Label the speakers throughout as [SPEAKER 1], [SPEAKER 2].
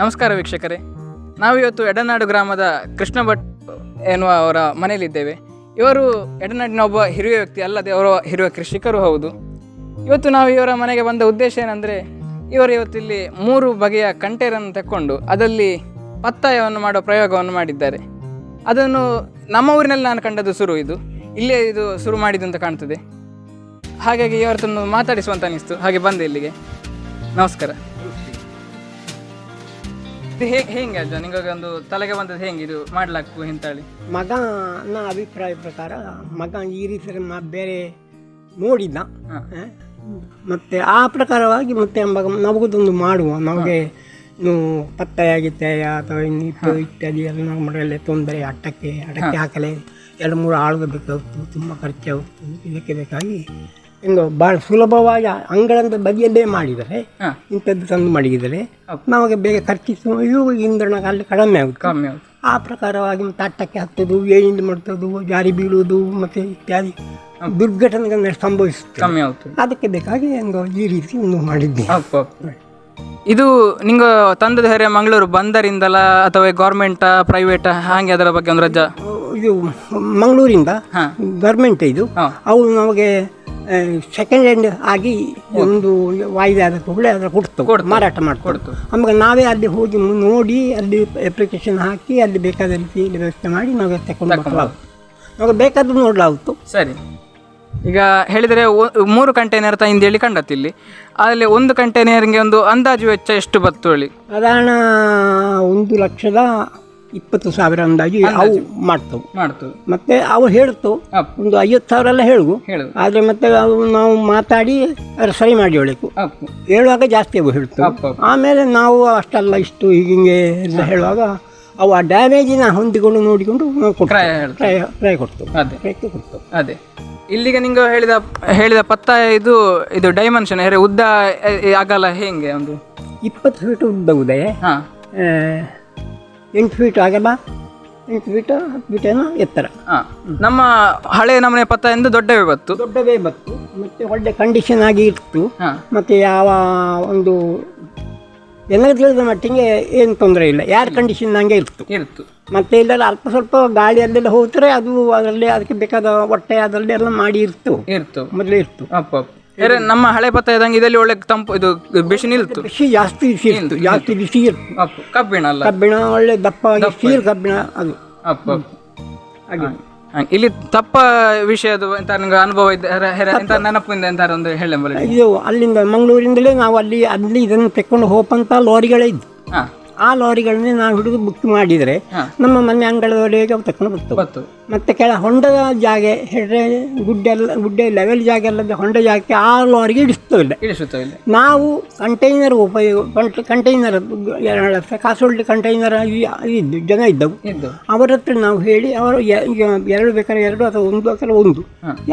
[SPEAKER 1] ನಮಸ್ಕಾರ ವೀಕ್ಷಕರೇ. ನಾವಿವತ್ತು ಎಡನಾಡು ಗ್ರಾಮದ ಕೃಷ್ಣ ಭಟ್ ಎನ್ನುವ ಅವರ ಮನೆಯಲ್ಲಿದ್ದೇವೆ. ಇವರು ಎಡನಾಡಿನ ಒಬ್ಬ ಹಿರಿಯ ವ್ಯಕ್ತಿ ಅಲ್ಲದೆ ಅವರ ಹಿರಿಯ ಕೃಷಿಕರು ಹೌದು. ಇವತ್ತು ನಾವು ಇವರ ಮನೆಗೆ ಬಂದ ಉದ್ದೇಶ ಏನಂದರೆ, ಇವರು ಇವತ್ತು ಇಲ್ಲಿ ಮೂರು ಬಗೆಯ ಕಂಟೇರನ್ನು ತಕ್ಕೊಂಡು ಅದರಲ್ಲಿ ಪತ್ತಾಯವನ್ನು ಮಾಡೋ ಪ್ರಯೋಗವನ್ನು ಮಾಡಿದ್ದಾರೆ. ಅದನ್ನು ನಮ್ಮ ಊರಿನಲ್ಲಿ ನಾನು ಕಂಡದ್ದು ಶುರು ಇದು. ಇಲ್ಲೇ ಇದು ಶುರು ಮಾಡಿದ್ದು ಅಂತ ಕಾಣ್ತದೆ. ಹಾಗಾಗಿ ಇವರತ್ತೊಂದು ಮಾತಾಡಿಸುವಂತ ಅನಿಸ್ತು. ಹಾಗೆ ಬಂದೆ ಇಲ್ಲಿಗೆ. ನಮಸ್ಕಾರ. ಇದು ಹೇಗೆ ಹೆಂಗೆ ಅಜ್ಜ? ನಿಮಗೆ ಒಂದು ತಲೆಗೆ ಬಂದದ್ದು ಹೆಂಗೆ? ಇದು ಮಾಡ್ಲಾಕು ಮಗ
[SPEAKER 2] ನನ್ನ ಅಭಿಪ್ರಾಯ ಪ್ರಕಾರ ಮಗ ಈ ರೀತಿ ಮ ಬೇರೆ ನೋಡಿದ್ದ ಆ, ಮತ್ತೆ ಆ ಪ್ರಕಾರವಾಗಿ ಮತ್ತೆ ಮಗ ನಮಗದೊಂದು ಮಾಡುವ. ನಮಗೆ ಇನ್ನು ಪತ್ತಾಯ ಗಿತ್ತಾಯ ಅಥವಾ ಇನ್ನಿಟ್ಟು ಇತ್ಯಾದಿ ಎಲ್ಲ ನಮ್ಮಲ್ಲಿ ತೊಂದರೆ ಅಟ್ಟಕ್ಕೆ ಅಡಕ್ಕೆ ಹಾಕಲೆ ಎರಡು ಮೂರು ಆಳುಗಳು ಬೇಕಾಗ್ತು ತುಂಬ ಖರ್ಚಾಗ್ತು ಇದಕ್ಕೆ ಬೇಕಾಗಿ ಹೆಂಗೋ ಭಾಳ ಸುಲಭವಾಗಿ ಅಂಗಳದ ಬದಿಯಲ್ಲೇ ಮಾಡಿದರೆ ಇಂಥದ್ದು ತಂದು ಮಡಗಿದರೆ. ನಮಗೆ ಬೇಗ ಖರ್ಚಿಸು ಇಂಧನ ಅಲ್ಲಿ ಕಡಿಮೆ ಆಗುತ್ತೆ.
[SPEAKER 1] ಕಮ್ಮಿ ಆಗುತ್ತೆ.
[SPEAKER 2] ಆ ಪ್ರಕಾರವಾಗಿ ತಟ್ಟಕ್ಕೆ ಹತ್ತೋದು ಏನಿಂದ ಮಾಡ್ತೋದು ಜಾರಿ ಬೀಳೋದು ಮತ್ತು ಇತ್ಯಾದಿ ದುರ್ಘಟನೆಗಳನ್ನ ಸಂಭವಿಸುತ್ತೆ.
[SPEAKER 1] ಕಮ್ಮಿ ಆಗುತ್ತೆ.
[SPEAKER 2] ಅದಕ್ಕೆ ಬೇಕಾಗಿ ಒಂದು ಈ ರೀತಿ ಒಂದು ಮಾಡಿದ್ದೆ.
[SPEAKER 1] ಇದು ನಿಂಗೆ ತಂದದ ಹೇರೆ ಮಂಗಳೂರು ಬಂದರಿಂದಲ ಅಥವಾ ಗೌರ್ಮೆಂಟ ಪ್ರೈವೇಟ ಹಾಗೆ ಅದರ ಬಗ್ಗೆ ಒಂದು ರಜಾ?
[SPEAKER 2] ಇದು ಮಂಗಳೂರಿಂದ. ಗೌರ್ಮೆಂಟ್ ಇದು.
[SPEAKER 1] ಅವರು
[SPEAKER 2] ಅವು ನಮಗೆ ಸೆಕೆಂಡ್ ಹ್ಯಾಂಡ್ ಆಗಿ ಒಂದು ವಾಯ್ದೆ ಆದ ಕೂಡಲೇ ಅದರ ಕೊಡ್ತು ಮಾರಾಟ ಮಾಡಿಕೊಡ್ತು
[SPEAKER 1] ಕೊಡ್ತು.
[SPEAKER 2] ಆಮೇಲೆ ನಾವೇ ಅಲ್ಲಿ ಹೋಗಿ ನೋಡಿ ಅಲ್ಲಿ ಅಪ್ಲಿಕೇಶನ್ ಹಾಕಿ ಅಲ್ಲಿ ಬೇಕಾದ ರೀತಿ ವ್ಯವಸ್ಥೆ ಮಾಡಿ ನಾವು ತಗೊಂಡು ಬರ್ಲಾಗ್ತು ನಮಗೆ ಬೇಕಾದ್ರೂ ನೋಡಲಾಗುತ್ತು.
[SPEAKER 1] ಸರಿ. ಈಗ ಹೇಳಿದರೆ ಮೂರು ಕಂಟೈನರ್ ತಂದು ಹೇಳಿ ಕಂಡತ್ತು ಇಲ್ಲಿ. ಅಲ್ಲಿ ಒಂದು ಕಂಟೈನರ್ಗೆ ಒಂದು ಅಂದಾಜು ವೆಚ್ಚ ಎಷ್ಟು ಬತ್ತು ಹೇಳಿ?
[SPEAKER 2] ಸಾಧಾರಣ ಒಂದು ಲಕ್ಷದ ಇಪ್ಪತ್ತು ಸಾವಿರ ಅಂದಾಜು ಅವು ಮಾಡ್ತವು.
[SPEAKER 1] ಮಾಡ್ತದೆ
[SPEAKER 2] ಮತ್ತೆ ಅವು ಹೇಳ್ತು ಒಂದು ಐವತ್ತು ಸಾವಿರ ಎಲ್ಲ ಹೇಳುವು.
[SPEAKER 1] ಹೇಳು
[SPEAKER 2] ಆದರೆ ಮತ್ತೆ ಅವು ನಾವು ಮಾತಾಡಿ ಅದ್ರ ಸರಿ ಮಾಡಿ ಹೇಳಬೇಕು ಹೇಳುವಾಗ ಜಾಸ್ತಿ ಅವು ಹೇಳ್ತು
[SPEAKER 1] ಅಪ್ ಅಪ್.
[SPEAKER 2] ಆಮೇಲೆ ನಾವು ಅಷ್ಟಲ್ಲ ಇಷ್ಟು ಹೀಗೆ ಎಲ್ಲ ಹೇಳುವಾಗ ಅವು ಆ ಡ್ಯಾಮೇಜಿನ ಹೊಂದಿಕೊಂಡು ನೋಡಿಕೊಂಡು ಟ್ರೈ ಕೊಡ್ತೇವೆ.
[SPEAKER 1] ಅದೇ.
[SPEAKER 2] ಕ್ರಯಕ್ಕೆ ಕೊಡ್ತು
[SPEAKER 1] ಅದೇ. ಇಲ್ಲಿಗೆ ನಿಂಗೆ ಹೇಳಿದ ಹೇಳಿದ ಪತ್ತ ಇದು ಇದು ಡೈಮೆನ್ಷನ್ ಉದ್ದ ಆಗಲ್ಲ ಹೇಗೆ ಅಗಲ ಹೆಂಗೆ ಒಂದು?
[SPEAKER 2] ಇಪ್ಪತ್ತು ಫೀಟ್ ಉದ್ದ ಉದಯ.
[SPEAKER 1] ಹಾಂ.
[SPEAKER 2] ಎಂಟು ಫೀಟ್ ಆಗಲ್ಲ ಎಂಟು ಫೀಟ್ ಹತ್ತು ಫೀಟ್ ಏನೋ ಎತ್ತರ.
[SPEAKER 1] ಹಾಂ. ನಮ್ಮ ಹಳೆ ನಮನೆ ಎಂದು ದೊಡ್ಡವೇ ಬತ್ತು
[SPEAKER 2] ದೊಡ್ಡವೇ ಬತ್ತು ಮತ್ತು ಒಳ್ಳೆ ಕಂಡೀಷನ್ ಆಗಿ ಇತ್ತು.
[SPEAKER 1] ಮತ್ತೆ
[SPEAKER 2] ಮತ್ತು ಯಾವ ಒಂದು ಎಲ್ಲರೂ ತಿಳಿದ ಮಟ್ಟಿಗೆ ಏನು ತೊಂದರೆ ಇಲ್ಲ. ಯಾರ ಕಂಡೀಷನ್ ಹಂಗೆ ಇತ್ತು
[SPEAKER 1] ಇರ್ತು.
[SPEAKER 2] ಮತ್ತೆ ಇಲ್ಲೆಲ್ಲ ಅಲ್ಪ ಸ್ವಲ್ಪ ಗಾಳಿಯಲ್ಲೆಲ್ಲ ಹೋಗ್ತಾರೆ ಅದು ಅದರಲ್ಲಿ ಅದಕ್ಕೆ ಬೇಕಾದ ಹೊಟ್ಟೆ ಅದರಲ್ಲಿ ಎಲ್ಲ ಮಾಡಿ ಇರ್ತು.
[SPEAKER 1] ಇರ್ತು.
[SPEAKER 2] ಮೊದಲೇ ಇತ್ತು
[SPEAKER 1] ಅಪ್ಪ ಅಪ್ಪ. ಬೇರೆ ನಮ್ಮ ಹಳೆ ಪತ್ತ ಇದ್ದಂಗೆ ಇದರಲ್ಲಿ ಒಳ್ಳೆ ತಂಪು ಇದು ಬಿಸಿ ನಿಲ್ತು?
[SPEAKER 2] ಬಿಸಿ ಜಾಸ್ತಿ ಬಿಸಿ ಇತ್ತು. ಜಾಸ್ತಿ ಬಿಸಿ ಇತ್ತು.
[SPEAKER 1] ಅಪ್ಪ ಕಬ್ಬಿಣ ಅಲ್ಲ?
[SPEAKER 2] ಕಬ್ಬಿಣ ಒಳ್ಳೆ ದಪ್ಪ ಸೀರ್ ಕಬ್ಬಿಣ ಅದು.
[SPEAKER 1] ಅಪ್ಪ ಅಪ್ಪ.
[SPEAKER 2] ಹಾಗೆ.
[SPEAKER 1] ಇಲ್ಲಿ ತಪ್ಪ ವಿಷಯದ ಎಂತ ನಿಮ್ಗೆ ಅನುಭವ ಇದ್ದಾರೆ ಎಂತ ನೆನಪಿಂದ ಎಂತಾರು ಒಂದು ಹೇಳಿ
[SPEAKER 2] ಇದು ಅಲ್ಲಿಂದ ಮಂಗಳೂರಿಂದಲೇ ನಾವು ಅಲ್ಲಿ ಅಲ್ಲಿ ಇದನ್ನು ತೆಕ್ಕೊಂಡು ಹೋಗಂತ ಲಾರಿಗಳೇ ಇದ್ದು
[SPEAKER 1] ಹಾಂ.
[SPEAKER 2] ಆ ಲಾರಿಗಳನ್ನೇ ನಾವು ಹಿಡಿದು ಬುಕ್ ಮಾಡಿದರೆ ನಮ್ಮ ಮನೆ ಅಂಗಳದವರೆಗೆ ಅವು ತಕೊಂಡು ಬರ್ತವೆ.
[SPEAKER 1] ಬತ್ತು
[SPEAKER 2] ಮತ್ತೆ ಕೆಳ ಹೊಂಡದ ಜಾಗ ಹೆಡ್ರೆ ಗುಡ್ಡೆಲ್ಲ ಗುಡ್ಡೆ ಲೆವೆಲ್ ಜಾಗ ಎಲ್ಲ ಹೊಂಡ ಜಾಗಕ್ಕೆ ಆ ಲಾರಿಗೆ ಇಡಿಸ್ತವಿಲ್ಲ ನಾವು ಕಂಟೈನರ್ ಉಪಯೋಗ ಕಂಟೈನರ್ ಕಾಸೋಲ್ಡ್ ಕಾಸೊಳ್ಳಿ ಕಂಟೈನರ್ ಇದ್ದು ಜನ ಇದ್ದವು.
[SPEAKER 1] ಇದ್ದು
[SPEAKER 2] ಅವರ ಹತ್ರ ನಾವು ಹೇಳಿ ಅವರು ಎರಡು ಬೇಕಾದ್ರೆ ಎರಡು ಅಥವಾ ಒಂದು ಬೇಕಾದ್ರೆ ಒಂದು.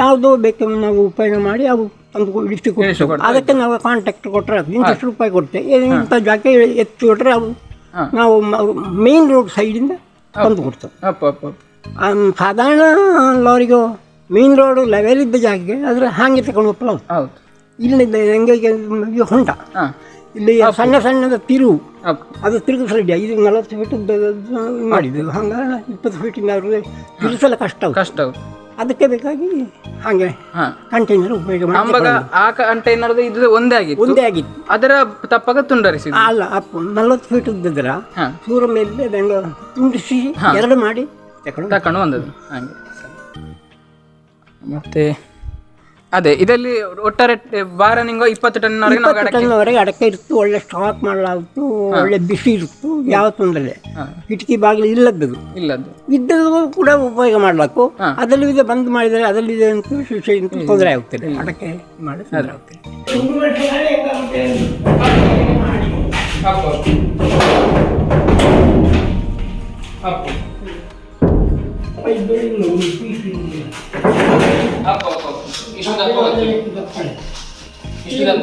[SPEAKER 2] ಯಾವುದೋ ಬೇಕು ನಾವು ಉಪಯೋಗ ಮಾಡಿ ಅವು ತಂದು ಅದಕ್ಕೆ ನಾವು ಕಾಂಟ್ಯಾಕ್ಟ್ ಕೊಟ್ಟರೆ ಅದು ಇಂತಿಷ್ಟು ರೂಪಾಯಿ ಕೊಡ್ತೇವೆ. ಇಂಥ ಜಾಗ ಎತ್ತಿ ಕೊಟ್ಟರೆ ಅವು. ನಾವು ಮೇನ್ ರೋಡ್ ಸೈಡಿಂದ ತಂದು ಕೊಡ್ತೇವೆ. ಸಾಧಾರಣ ಲಾರಿಗೂ ಮೇನ್ ರೋಡ್ ಲೆವೆಲ್ ಇದ್ದ ಜಾಗಕ್ಕೆ ಅದ್ರ ಹಾಗೆ ತಗೊಂಡು ಹೋಗ್ಲಾ
[SPEAKER 1] ಹೌದು.
[SPEAKER 2] ಇಲ್ಲಿಂದ ಹೆಂಗೆ
[SPEAKER 1] ಹೊಂಟ
[SPEAKER 2] ಇಲ್ಲಿ ಸಣ್ಣ ಸಣ್ಣದ
[SPEAKER 1] ತಿರು.
[SPEAKER 2] ಅದು ತಿರುಗಿಸಲಿಲ್ಲ ಇದು ನಲವತ್ತು ಫೀಟ್ ಮಾಡಿದ್ದು. ಹಂಗೆ ಇಪ್ಪತ್ತು ಫೀಟಿನ ತಿರುಗಿಸಲು ಕಷ್ಟ.
[SPEAKER 1] ಕಷ್ಟ
[SPEAKER 2] ಅದಕ್ಕೆ ಬೇಕಾಗಿ ಹಾಗೆ ಕಂಟೈನರ್ ಉಪಯೋಗ ಮಾಡಿ
[SPEAKER 1] ಅಂಬಗ ಆ ಕಂಟೈನರ್ ಇದು ಒಂದೇ ಆಗಿತ್ತು.
[SPEAKER 2] ಒಂದೇ ಆಗಿತ್ತು.
[SPEAKER 1] ಅದರ ತಪ್ಪಾಗ ತುಂಡರಿಸಿ
[SPEAKER 2] ಅಲ್ಲ ಅಪ್ಪ ನಲವತ್ತು ಫೀಟ್
[SPEAKER 1] ಉದ್ದದ್ರ
[SPEAKER 2] ಸೂರ ಮೇಲೆ ಬೆಂಗ ತುಂಡಿಸಿ ಎರಡು ಮಾಡಿ ತಕೊಂಡು
[SPEAKER 1] ತಕೊಂಡು ಬಂದದ್ದು. ಹಾಗೆ. ಮತ್ತೆ ಅದೇ ಇದರಲ್ಲಿ ಒಟ್ಟಾರೆ ವಾರ ನಿಂಗ ಇಪ್ಪತ್ತು ಟನ್ ನಾವು
[SPEAKER 2] ಇಪ್ಪತ್ತು ಟನ್ವರೆಗೆ ಅಡಕೆ ಇತ್ತು ಒಳ್ಳೆ ಸ್ಟಾಕ್ ಮಾಡಲಾಗಿತ್ತು ಒಳ್ಳೆ ಬಿಸಿ ಇತ್ತು ಯಾವ ತೊಂದರೆ. ಕಿಟಕಿ ಬಾಗಿಲು ಇಲ್ಲದ್ದು.
[SPEAKER 1] ಇಲ್ಲದ್ದು.
[SPEAKER 2] ಇದ್ದದ್ದು ಕೂಡ ಉಪಯೋಗ ಮಾಡಲಾಕು ಅದರಲ್ಲೂ ಇದೆ ಬಂದ್ ಮಾಡಿದರೆ ಅದರಲ್ಲಿ ಇದೆ ಅಂತ ತೊಂದರೆ ಆಗುತ್ತದೆ ಅಡಕೆ ಮಾಡಿ ತೊಂದರೆ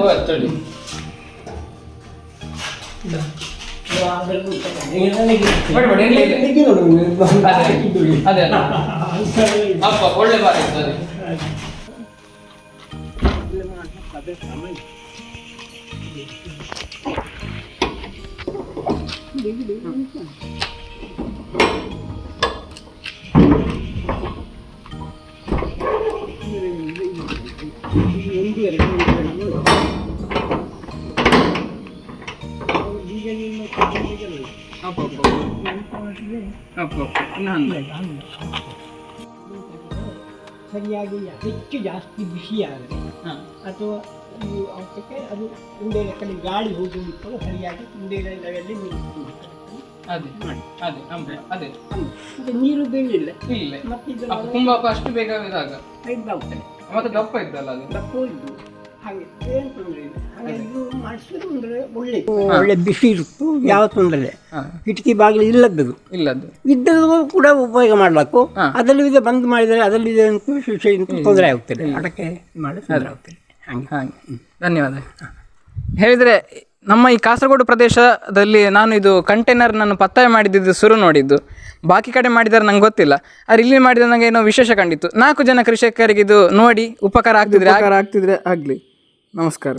[SPEAKER 2] ಆಗ್ತದೆ
[SPEAKER 1] ಅದೇ ಅಪ್ಪ ಒಳ್ಳೆ ಬಾರಿ ಅದೇ
[SPEAKER 2] ಸರಿಯಾಗಿ ಹೆಚ್ಚು ಜಾಸ್ತಿ ಬಿಸಿಯಾದರೆ ಅಥವಾ ಈ ಅವಕ್ಕೆ ಅದು ಉಂಡೆಯ ಕಡೆ ಗಾಳಿ ಹೋಗುವುದು ಸರಿಯಾಗಿ ಉಂಡೆಗಳಲ್ಲಿ ನೀರು ತುಂಬ್ತದೆ.
[SPEAKER 1] ಅದೇ ಅದೇ ಅದೇ. ಅದೇ
[SPEAKER 2] ಮತ್ತೆ ನೀರು ಬೀಳಿಲ್ಲ
[SPEAKER 1] ಇಲ್ಲ.
[SPEAKER 2] ಮತ್ತೆ
[SPEAKER 1] ಕುಂಬಾಪ ಅಷ್ಟು ಬೇಗ ಇದಾಗ
[SPEAKER 2] ಇದಾಗ್ತದೆ.
[SPEAKER 1] ಮತ್ತೆ ದಪ್ಪ ಇದ್ದಲ್ಲ ಅದು?
[SPEAKER 2] ದಪ್ಪ ಇದ್ದು. ಹಾಗೆ ಏನು ತೊಂದರೆ ಇಲ್ಲ. ಹಾಗೆ ಇದು ಮಾಡಿಸಿದ್ರೆ ಅಂದರೆ ಒಳ್ಳೆ. ಒಳ್ಳೆ ಬಿಸಿ ಇರುತ್ತು ಯಾವ ತೊಂದರೆ ಇಲ್ಲ. ಕಿಟಕಿ ಬಾಗಿಲು ಇಲ್ಲದ್ದು.
[SPEAKER 1] ಇಲ್ಲದ್ದು.
[SPEAKER 2] ಇದ್ದದ್ದು ಕೂಡ ಉಪಯೋಗ ಮಾಡಬೇಕು. ಅದರಲ್ಲಿ ಇದೆ ಬಂದ್ ಮಾಡಿದರೆ ಅದರಲ್ಲಿ ಇದೆ ಅಂತ ತೊಂದರೆ ಆಗ್ತದೆ ಅಡಕೆ ಮಾಡಿ ತೊಂದರೆ ಆಗ್ತದೆ ಹಾಗೆ.
[SPEAKER 1] ಹಾಗೆ. ಧನ್ಯವಾದ. ಹೇಳಿದರೆ ನಮ್ಮ ಈ ಕಾಸರಗೋಡು ಪ್ರದೇಶದಲ್ಲಿ ನಾನು ಇದು ಕಂಟೈನರ್ ನಾನು ಪತ್ತಾಯ ಮಾಡಿದ್ದು ಶುರು ನೋಡಿದ್ದು. ಬಾಕಿ ಕಡೆ ಮಾಡಿದರೆ ನಂಗೆ ಗೊತ್ತಿಲ್ಲ. ಆದ್ರೆ ಇಲ್ಲಿ ಮಾಡಿದ ನನಗೆ ಏನೋ ವಿಶೇಷ ಕಂಡಿತ್ತು. ನಾಲ್ಕು ಜನ ಕೃಷಿಕರಿಗೆ ಇದು ನೋಡಿ ಉಪಕಾರ ಆಗ್ತಿದ್ರೆ ಉಪಕಾರ ಆಗ್ತಿದ್ರೆ ಆಗಲಿ. ನಮಸ್ಕಾರ